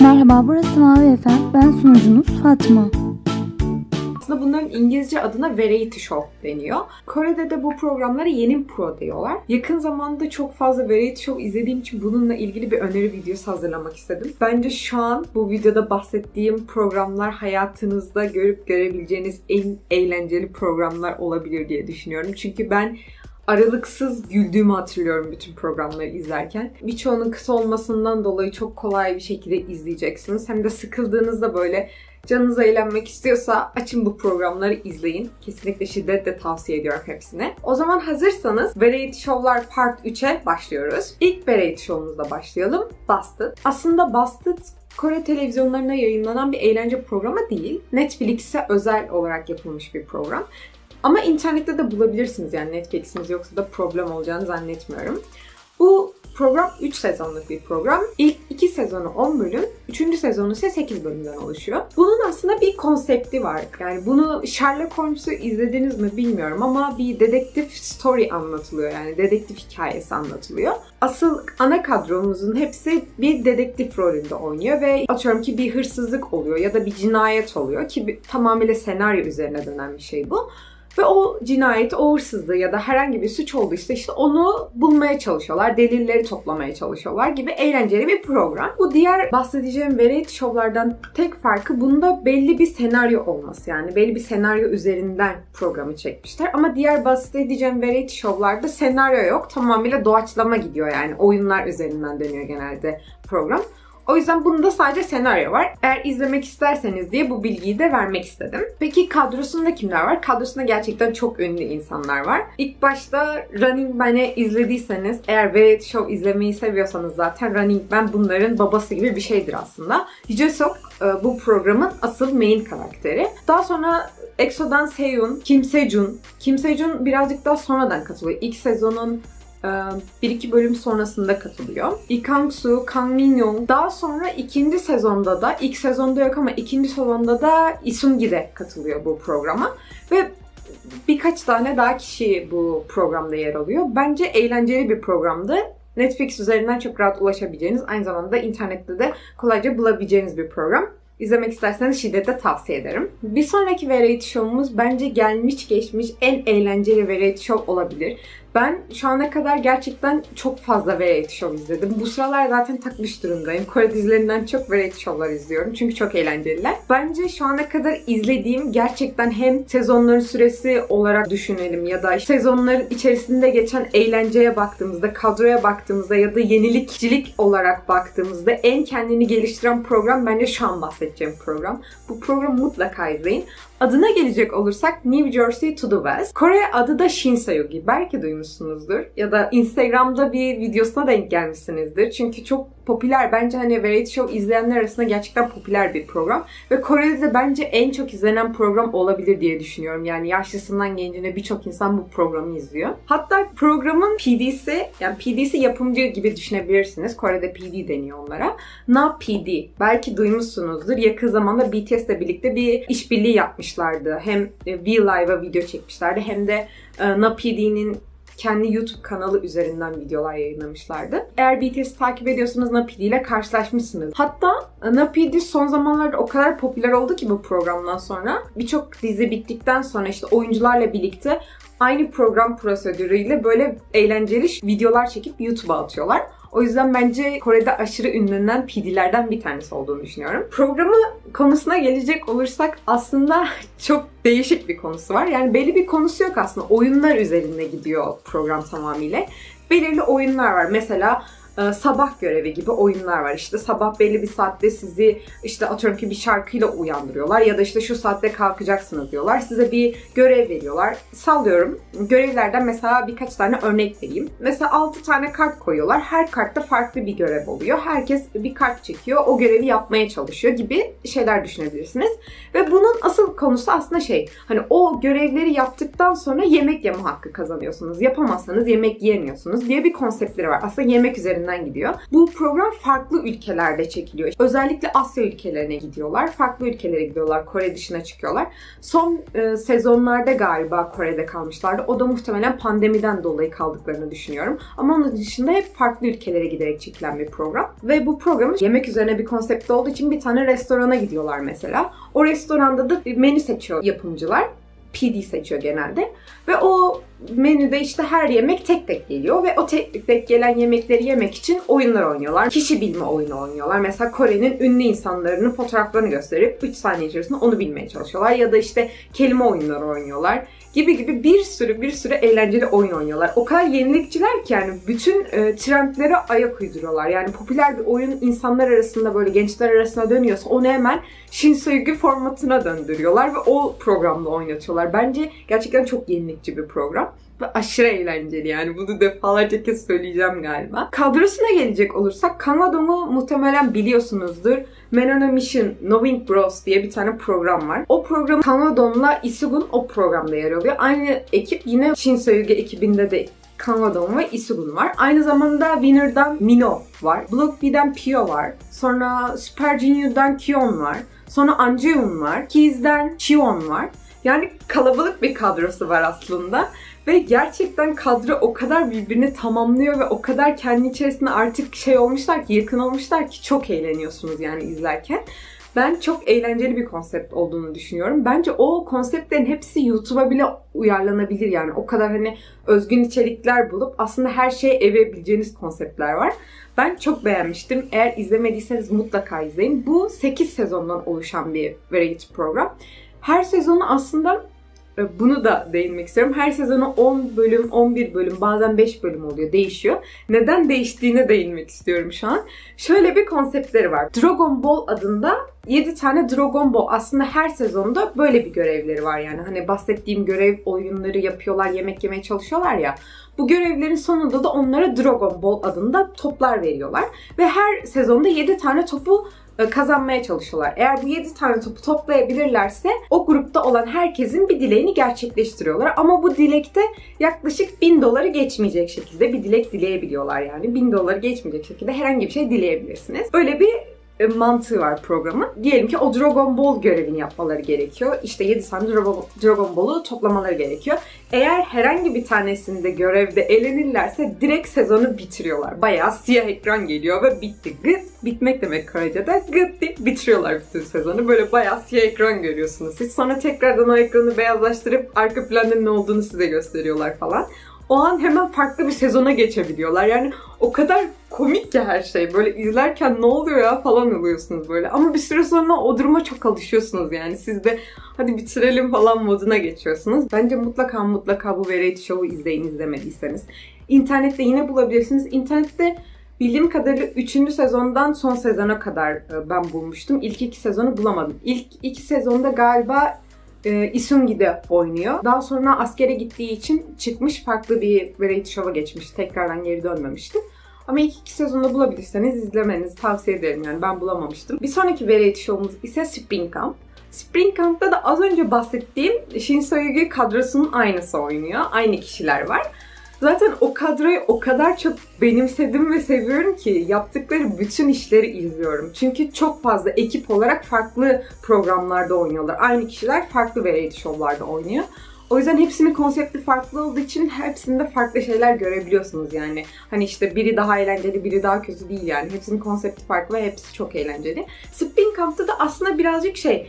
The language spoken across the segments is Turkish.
Merhaba, burası Mavi FM. Ben sunucunuz Fatma. Aslında bunların İngilizce adına variety show deniyor. Kore'de de bu programlara yeni pro diyorlar. Yakın zamanda çok fazla variety show izlediğim için bununla ilgili bir öneri videosu hazırlamak istedim. Bence şu an bu videoda bahsettiğim programlar hayatınızda görüp görebileceğiniz en eğlenceli programlar olabilir diye düşünüyorum. Çünkü ben aralıksız güldüğümü hatırlıyorum bütün programları izlerken. Birçoğunun kısa olmasından dolayı çok kolay bir şekilde izleyeceksiniz. Hem de sıkıldığınızda böyle canınız eğlenmek istiyorsa açın bu programları izleyin. Kesinlikle şiddetle tavsiye ediyorum hepsini. O zaman hazırsanız Variety Show'lar Part 3'e başlıyoruz. İlk Variety Show'umuzla başlayalım. Busted. Aslında Busted Kore televizyonlarına yayınlanan bir eğlence programı değil. Netflix'e özel olarak yapılmış bir program. Ama internette de bulabilirsiniz yani Netflix'iniz yoksa da problem olacağını zannetmiyorum. Bu program 3 sezonluk bir program. İlk 2 sezonu 10 bölüm, 3. sezonu ise 8 bölümden oluşuyor. Bunun aslında bir konsepti var. Yani bunu Sherlock Holmes'u izlediniz mi bilmiyorum ama bir dedektif story anlatılıyor. Yani dedektif hikayesi anlatılıyor. Asıl ana kadromuzun hepsi bir dedektif rolünde oynuyor ve atıyorum ki bir hırsızlık oluyor ya da bir cinayet oluyor ki bir, tamamıyla senaryo üzerine dönen bir şey bu. Ve o cinayeti, o hırsızlığı ya da herhangi bir suç olduysa işte onu bulmaya çalışıyorlar, delilleri toplamaya çalışıyorlar gibi eğlenceli bir program. Bu diğer bahsedeceğim variety show'lardan tek farkı bunda belli bir senaryo olması. Yani belli bir senaryo üzerinden programı çekmişler. Ama diğer bahsedeceğim variety show'larda senaryo yok. Tamamıyla doğaçlama gidiyor yani. Oyunlar üzerinden dönüyor genelde program. O yüzden bunda sadece senaryo var. Eğer izlemek isterseniz diye bu bilgiyi de vermek istedim. Peki kadrosunda kimler var? Kadrosunda gerçekten çok ünlü insanlar var. İlk başta Running Man'i izlediyseniz, eğer variety show izlemeyi seviyorsanız zaten Running Man bunların babası gibi bir şeydir aslında. Sok e, bu programın asıl main karakteri. Daha sonra EXO'dan Seyun, Kim Sejun. Kim Sejun birazcık daha sonradan katılıyor. İlk sezonun bir iki bölüm sonrasında katılıyor. Lee Kang-soo, Kang Min-young. Daha sonra ikinci sezonda da, ilk sezonda yok ama ikinci sezonda da Isungi de katılıyor bu programa. Ve birkaç tane daha kişi bu programda yer alıyor. Bence eğlenceli bir programdı. Netflix üzerinden çok rahat ulaşabileceğiniz, aynı zamanda internette de kolayca bulabileceğiniz bir program. İzlemek isterseniz şiddetle tavsiye ederim. Bir sonraki variety show'umuz bence gelmiş geçmiş en eğlenceli variety show olabilir. Ben şu ana kadar gerçekten çok fazla variety show izledim. Bu sıralar zaten takmış durumdayım. Kore dizilerinden çok variety show'lar izliyorum. Çünkü çok eğlenceliler. Bence şu ana kadar izlediğim gerçekten hem sezonların süresi olarak düşünelim ya da sezonların içerisinde geçen eğlenceye baktığımızda, kadroya baktığımızda ya da yenilikçilik olarak baktığımızda en kendini geliştiren program bence şu an bahsedeceğim program. Bu programı mutlaka izleyin. Adına gelecek olursak New Jersey to the West. Kore adı da Shinseyogi. Belki duymuşsunuzdur. Ya da Instagram'da bir videosuna denk gelmişsinizdir. Çünkü çok popüler. Bence hani variety show izleyenler arasında gerçekten popüler bir program. Ve Kore'de de bence en çok izlenen program olabilir diye düşünüyorum. Yani yaşlısından gencine birçok insan bu programı izliyor. Hatta programın PD'si, yani PD'si yapımcı gibi düşünebilirsiniz. Kore'de PD deniyor onlara. Na PD. Belki duymuşsunuzdur. Yakın zamanda BTS'le birlikte bir işbirliği yapmışlardı. Hem V-Live'a video çekmişlerdi hem de e, Na PD'nin kendi YouTube kanalı üzerinden videolar yayınlamışlardı. Eğer BTS'i takip ediyorsanız Napidi ile karşılaşmışsınız. Hatta Napidi son zamanlarda o kadar popüler oldu ki bu programdan sonra. Birçok dizi bittikten sonra işte oyuncularla birlikte aynı program prosedürüyle böyle eğlenceli videolar çekip YouTube'a atıyorlar. O yüzden bence Kore'de aşırı ünlenen PD'lerden bir tanesi olduğunu düşünüyorum. Programı konusuna gelecek olursak aslında çok değişik bir konusu var. Yani belli bir konusu yok aslında. Oyunlar üzerinde gidiyor program tamamıyla. Belirli oyunlar var. Mesela e, sabah görevi gibi oyunlar var. İşte sabah belli bir saatte sizi işte atıyorum ki bir şarkıyla uyandırıyorlar ya da işte şu saatte kalkacaksınız diyorlar. Size bir görev veriyorlar. Sallıyorum. Görevlerden mesela birkaç tane örnek vereyim. Mesela 6 tane kart koyuyorlar. Her kartta farklı bir görev oluyor. Herkes bir kart çekiyor. O görevi yapmaya çalışıyor gibi şeyler düşünebilirsiniz. Ve bunun asıl konusu aslında şey. Hani o görevleri yaptıktan sonra yemek yeme hakkı kazanıyorsunuz. Yapamazsanız yemek yiyemiyorsunuz diye bir konseptleri var. Aslında yemek üzerinden üzerinden gidiyor. Bu program farklı ülkelerde çekiliyor. Özellikle Asya ülkelerine gidiyorlar. Farklı ülkelere gidiyorlar. Kore dışına çıkıyorlar. Son e, sezonlarda galiba Kore'de kalmışlardı. O da muhtemelen pandemiden dolayı kaldıklarını düşünüyorum. Ama onun dışında hep farklı ülkelere giderek çekilen bir program. Ve bu programın yemek üzerine bir konsepti olduğu için bir tane restorana gidiyorlar mesela. O restoranda da bir menü seçiyor yapımcılar. PD seçiyor genelde. Ve o menüde işte her yemek tek tek geliyor ve o tek tek gelen yemekleri yemek için oyunlar oynuyorlar. Kişi bilme oyunu oynuyorlar. Mesela Kore'nin ünlü insanların fotoğraflarını gösterip 3 saniye içerisinde onu bilmeye çalışıyorlar. Ya da işte kelime oyunları oynuyorlar gibi gibi bir sürü bir sürü eğlenceli oyun oynuyorlar. O kadar yenilikçiler ki yani bütün e, trendlere ayak uyduruyorlar. Yani popüler bir oyun insanlar arasında böyle gençler arasında dönüyorsa onu hemen Shinsoyugi formatına döndürüyorlar ve o programda oynatıyorlar. Bence gerçekten çok yenilikçi bir program. Ve aşırı eğlenceli yani bunu defalarca kez söyleyeceğim galiba. Kadrosuna gelecek olursak Kanadong'u muhtemelen biliyorsunuzdur. Menona Mission Noving Bros diye bir tane program var. O program Kanadon'la Isugun o programda yer alıyor. Aynı ekip yine Shinsoyugi ekibinde de Kanadon ve Isugun var. Aynı zamanda Winner'dan Mino var. Block B'den Pio var. Sonra Super Junior'dan Kion var. Sonra Anjeon var. Kiz'den Chiwon var. Yani kalabalık bir kadrosu var aslında. Ve gerçekten kadro o kadar birbirini tamamlıyor ve o kadar kendi içerisinde artık şey olmuşlar ki, yakın olmuşlar ki çok eğleniyorsunuz yani izlerken. Ben çok eğlenceli bir konsept olduğunu düşünüyorum. Bence o konseptlerin hepsi YouTube'a bile uyarlanabilir yani. O kadar hani özgün içerikler bulup aslında her şeye evebileceğiniz konseptler var. Ben çok beğenmiştim. Eğer izlemediyseniz mutlaka izleyin. Bu 8 sezondan oluşan bir variety program. Her sezonu aslında bunu da değinmek istiyorum. Her sezonu 10 bölüm, 11 bölüm, bazen 5 bölüm oluyor. Değişiyor. Neden değiştiğine değinmek istiyorum şu an. Şöyle bir konseptleri var. Dragon Ball adında 7 tane Dragon Ball. Aslında her sezonda böyle bir görevleri var yani. Hani bahsettiğim görev oyunları yapıyorlar, yemek yemeye çalışıyorlar ya. Bu görevlerin sonunda da onlara Dragon Ball adında toplar veriyorlar. Ve her sezonda 7 tane topu kazanmaya çalışıyorlar. Eğer bu 7 tane topu toplayabilirlerse o grupta olan herkesin bir dileğini gerçekleştiriyorlar. Ama bu dilekte yaklaşık 1000 doları geçmeyecek şekilde bir dilek dileyebiliyorlar yani. 1000 doları geçmeyecek şekilde herhangi bir şey dileyebilirsiniz. Böyle bir e, mantığı var programın. Diyelim ki o Dragon Ball görevini yapmaları gerekiyor. İşte 7 tane Dragon, Ball'u toplamaları gerekiyor. Eğer herhangi bir tanesinde görevde elenirlerse direkt sezonu bitiriyorlar. Bayağı siyah ekran geliyor ve bitti. Gıt bitmek demek Korece'de. Gıt deyip bitiriyorlar bütün sezonu. Böyle bayağı siyah ekran görüyorsunuz siz. Sonra tekrardan o ekranı beyazlaştırıp arka planda ne olduğunu size gösteriyorlar falan o an hemen farklı bir sezona geçebiliyorlar. Yani o kadar komik ki her şey. Böyle izlerken ne oluyor ya falan oluyorsunuz böyle. Ama bir süre sonra o duruma çok alışıyorsunuz yani. Siz de hadi bitirelim falan moduna geçiyorsunuz. Bence mutlaka mutlaka bu variety show'u izleyin izlemediyseniz. İnternette yine bulabilirsiniz. İnternette Bildiğim kadarıyla 3. sezondan son sezona kadar e, ben bulmuştum. İlk iki sezonu bulamadım. İlk iki sezonda galiba e, Isungi'de oynuyor. Daha sonra askere gittiği için çıkmış farklı bir variety show'a geçmiş. Tekrardan geri dönmemişti. Ama ilk iki sezonda bulabilirseniz izlemenizi tavsiye ederim yani ben bulamamıştım. Bir sonraki variety show'umuz ise Spring Camp. Spring Camp'ta da az önce bahsettiğim Shin Soyugi kadrosunun aynısı oynuyor. Aynı kişiler var. Zaten o kadroyu o kadar çok benimsedim ve seviyorum ki yaptıkları bütün işleri izliyorum. Çünkü çok fazla ekip olarak farklı programlarda oynuyorlar. Aynı kişiler farklı variety show'larda oynuyor. O yüzden hepsinin konsepti farklı olduğu için hepsinde farklı şeyler görebiliyorsunuz yani. Hani işte biri daha eğlenceli, biri daha kötü değil yani. Hepsinin konsepti farklı ve hepsi çok eğlenceli. Spin Camp'ta da aslında birazcık şey,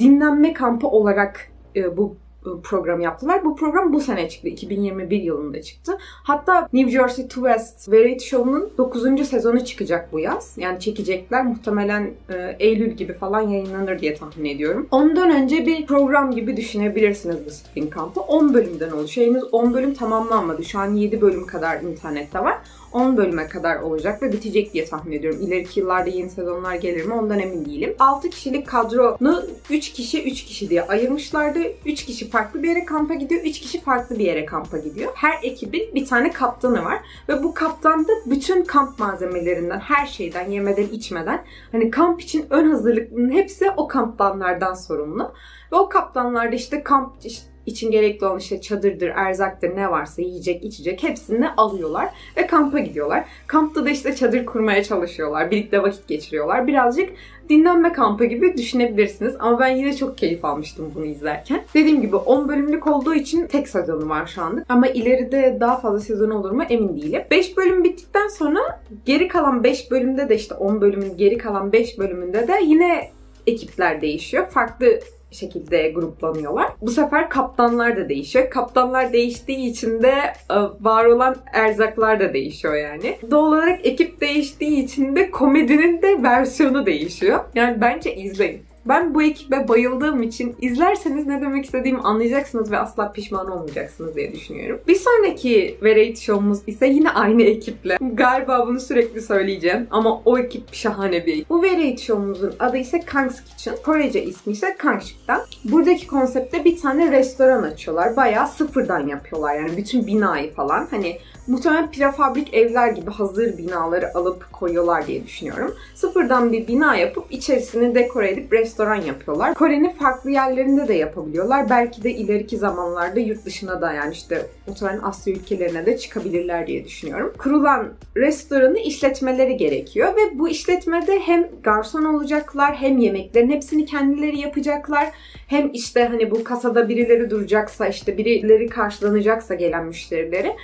dinlenme kampı olarak bu program yaptılar. Bu program bu sene çıktı. 2021 yılında çıktı. Hatta New Jersey to West Variety Show'un 9. sezonu çıkacak bu yaz. Yani çekecekler. Muhtemelen e, Eylül gibi falan yayınlanır diye tahmin ediyorum. Ondan önce bir program gibi düşünebilirsiniz bu Spring Camp'ı. 10 bölümden oluşuyor. Henüz 10 bölüm tamamlanmadı. Şu an 7 bölüm kadar internette var. 10 bölüme kadar olacak ve bitecek diye tahmin ediyorum. İleriki yıllarda yeni sezonlar gelir mi ondan emin değilim. 6 kişilik kadronu 3 kişi 3 kişi diye ayırmışlardı. 3 kişi farklı bir yere kampa gidiyor, 3 kişi farklı bir yere kampa gidiyor. Her ekibin bir tane kaptanı var ve bu kaptan da bütün kamp malzemelerinden, her şeyden, yemeden, içmeden hani kamp için ön hazırlıkların hepsi o kaptanlardan sorumlu. Ve o kaptanlar da işte kamp işte için gerekli olan işte çadırdır, erzaktır, ne varsa yiyecek, içecek hepsini alıyorlar ve kampa gidiyorlar. Kampta da işte çadır kurmaya çalışıyorlar. Birlikte vakit geçiriyorlar. Birazcık dinlenme kampı gibi düşünebilirsiniz. Ama ben yine çok keyif almıştım bunu izlerken. Dediğim gibi 10 bölümlük olduğu için tek sezonu var şu anda. Ama ileride daha fazla sezon olur mu emin değilim. 5 bölüm bittikten sonra geri kalan 5 bölümde de işte 10 bölümün geri kalan 5 bölümünde de yine ekipler değişiyor. Farklı şekilde gruplanıyorlar. Bu sefer kaptanlar da değişiyor. Kaptanlar değiştiği için de e, var olan erzaklar da değişiyor yani. Doğal olarak ekip değiştiği için de komedinin de versiyonu değişiyor. Yani bence izleyin. Ben bu ekibe bayıldığım için izlerseniz ne demek istediğimi anlayacaksınız ve asla pişman olmayacaksınız diye düşünüyorum. Bir sonraki variety show'umuz ise yine aynı ekiple. Galiba bunu sürekli söyleyeceğim ama o ekip şahane bir ekip. Bu variety show'umuzun adı ise Kang's Kitchen. Korece ismi ise Kangshik'ten. Buradaki konseptte bir tane restoran açıyorlar. Bayağı sıfırdan yapıyorlar yani bütün binayı falan. Hani muhtemelen prefabrik evler gibi hazır binaları alıp koyuyorlar diye düşünüyorum. Sıfırdan bir bina yapıp içerisini dekore edip restoran yapıyorlar. Kore'nin farklı yerlerinde de yapabiliyorlar. Belki de ileriki zamanlarda yurt dışına da yani işte muhtemelen Asya ülkelerine de çıkabilirler diye düşünüyorum. Kurulan restoranı işletmeleri gerekiyor ve bu işletmede hem garson olacaklar hem yemeklerin hepsini kendileri yapacaklar. Hem işte hani bu kasada birileri duracaksa işte birileri karşılanacaksa gelen müşterileri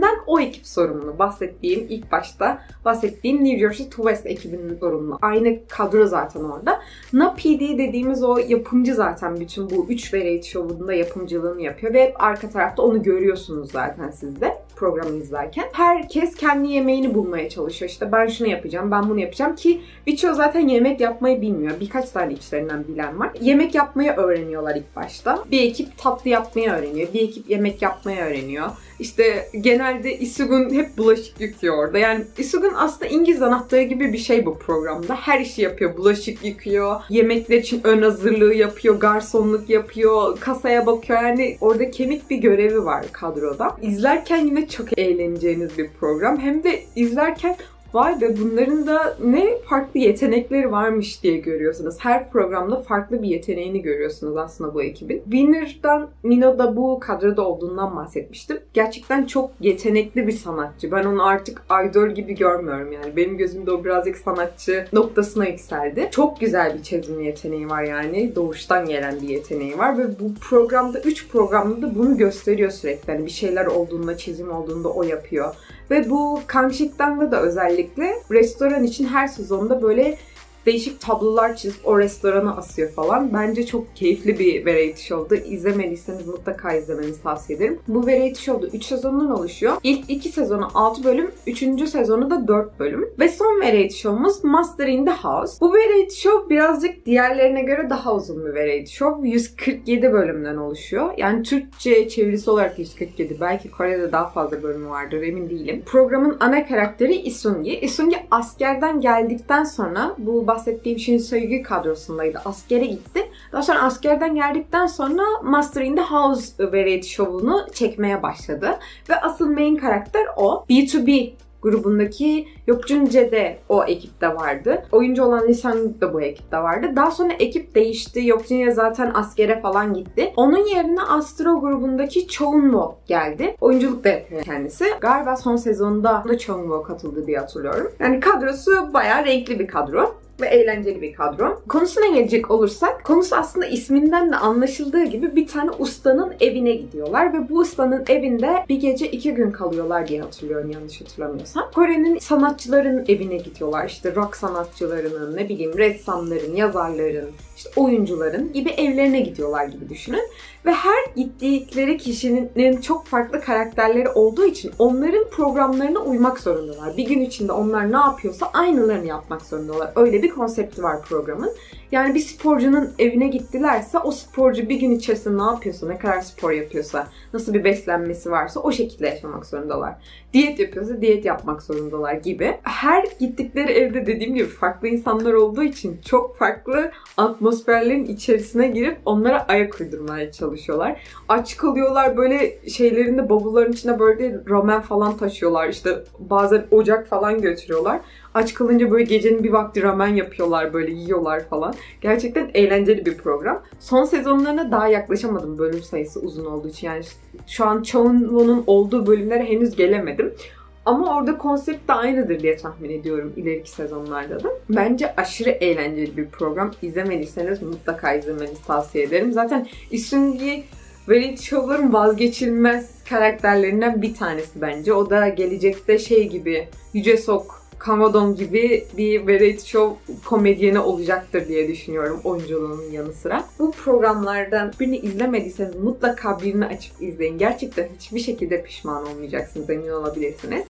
hepsinden o ekip sorumlu. Bahsettiğim ilk başta bahsettiğim New Jersey Two West ekibinin sorumlu. Aynı kadro zaten orada. Na PD dediğimiz o yapımcı zaten bütün bu 3 variety show'unda yapımcılığını yapıyor ve arka tarafta onu görüyorsunuz zaten siz de programı izlerken. Herkes kendi yemeğini bulmaya çalışıyor. İşte ben şunu yapacağım, ben bunu yapacağım ki birçoğu zaten yemek yapmayı bilmiyor. Birkaç tane içlerinden bilen var. Yemek yapmayı öğreniyorlar ilk başta. Bir ekip tatlı yapmayı öğreniyor. Bir ekip yemek yapmayı öğreniyor. İşte genelde Isugun hep bulaşık yıkıyor orada. Yani Isugun aslında İngiliz anahtarı gibi bir şey bu programda. Her işi yapıyor. Bulaşık yıkıyor, yemekler için ön hazırlığı yapıyor, garsonluk yapıyor, kasaya bakıyor. Yani orada kemik bir görevi var kadroda. İzlerken yine çok eğleneceğiniz bir program. Hem de izlerken Vay be bunların da ne farklı yetenekleri varmış diye görüyorsunuz. Her programda farklı bir yeteneğini görüyorsunuz aslında bu ekibin. Winner'dan Mino da bu kadroda olduğundan bahsetmiştim. Gerçekten çok yetenekli bir sanatçı. Ben onu artık idol gibi görmüyorum yani. Benim gözümde o birazcık sanatçı noktasına yükseldi. Çok güzel bir çizim yeteneği var yani. Doğuştan gelen bir yeteneği var ve bu programda 3 programda da bunu gösteriyor sürekli. Yani bir şeyler olduğunda, çizim olduğunda o yapıyor. Ve bu Kangshik'ten da özellikle restoran için her sezonda böyle değişik tablolar çizip o restorana asıyor falan. Bence çok keyifli bir variety show'du. İzlemediyseniz mutlaka izlemenizi tavsiye ederim. Bu variety show'da 3 sezondan oluşuyor. İlk 2 sezonu 6 bölüm, 3. sezonu da 4 bölüm. Ve son variety show'umuz Master in the House. Bu variety show birazcık diğerlerine göre daha uzun bir variety show. 147 bölümden oluşuyor. Yani Türkçe çevirisi olarak 147. Belki Kore'de daha fazla bölümü vardır emin değilim. Programın ana karakteri Isungi. Isungi askerden geldikten sonra bu bahsettiğim Shinseogi kadrosundaydı. Askere gitti. Daha sonra askerden geldikten sonra Master in the House variety show'unu çekmeye başladı. Ve asıl main karakter o. B2B grubundaki Yokcunce de o ekipte vardı. Oyuncu olan Lisan da bu ekipte vardı. Daha sonra ekip değişti. Yokcunce zaten askere falan gitti. Onun yerine Astro grubundaki Chonwo geldi. Oyunculuk da yapıyor kendisi. Galiba son sezonda da Chonwo katıldı diye hatırlıyorum. Yani kadrosu bayağı renkli bir kadro ve eğlenceli bir kadro. Konusuna gelecek olursak, konusu aslında isminden de anlaşıldığı gibi bir tane ustanın evine gidiyorlar ve bu ustanın evinde bir gece iki gün kalıyorlar diye hatırlıyorum yanlış hatırlamıyorsam. Kore'nin sanatçıların evine gidiyorlar. İşte rock sanatçılarının, ne bileyim ressamların, yazarların, işte oyuncuların gibi evlerine gidiyorlar gibi düşünün. Ve her gittikleri kişinin çok farklı karakterleri olduğu için onların programlarına uymak zorundalar. Bir gün içinde onlar ne yapıyorsa aynılarını yapmak zorundalar. Öyle bir konsepti var programın. Yani bir sporcunun evine gittilerse o sporcu bir gün içerisinde ne yapıyorsa, ne kadar spor yapıyorsa, nasıl bir beslenmesi varsa o şekilde yaşamak zorundalar. Diyet yapıyorsa diyet yapmak zorundalar gibi. Her gittikleri evde dediğim gibi farklı insanlar olduğu için çok farklı atmosferlerin içerisine girip onlara ayak uydurmaya çalışıyorlar. Aç kalıyorlar böyle şeylerinde bavulların içine böyle ramen falan taşıyorlar. İşte bazen ocak falan götürüyorlar. Aç kalınca böyle gecenin bir vakti ramen yapıyorlar böyle yiyorlar falan. Gerçekten eğlenceli bir program. Son sezonlarına daha yaklaşamadım bölüm sayısı uzun olduğu için. Yani şu an çoğunluğunun olduğu bölümlere henüz gelemedim. Ama orada konsept de aynıdır diye tahmin ediyorum ileriki sezonlarda da. Bence aşırı eğlenceli bir program. İzlemediyseniz mutlaka izlemenizi tavsiye ederim. Zaten Isungi reality show'ların vazgeçilmez karakterlerinden bir tanesi bence. O da gelecekte şey gibi Yüce Sok, Kamadon gibi bir reality show komedyeni olacaktır diye düşünüyorum oyunculuğunun yanı sıra. Bu programlardan birini izlemediyseniz mutlaka birini açıp izleyin. Gerçekten hiçbir şekilde pişman olmayacaksınız emin olabilirsiniz.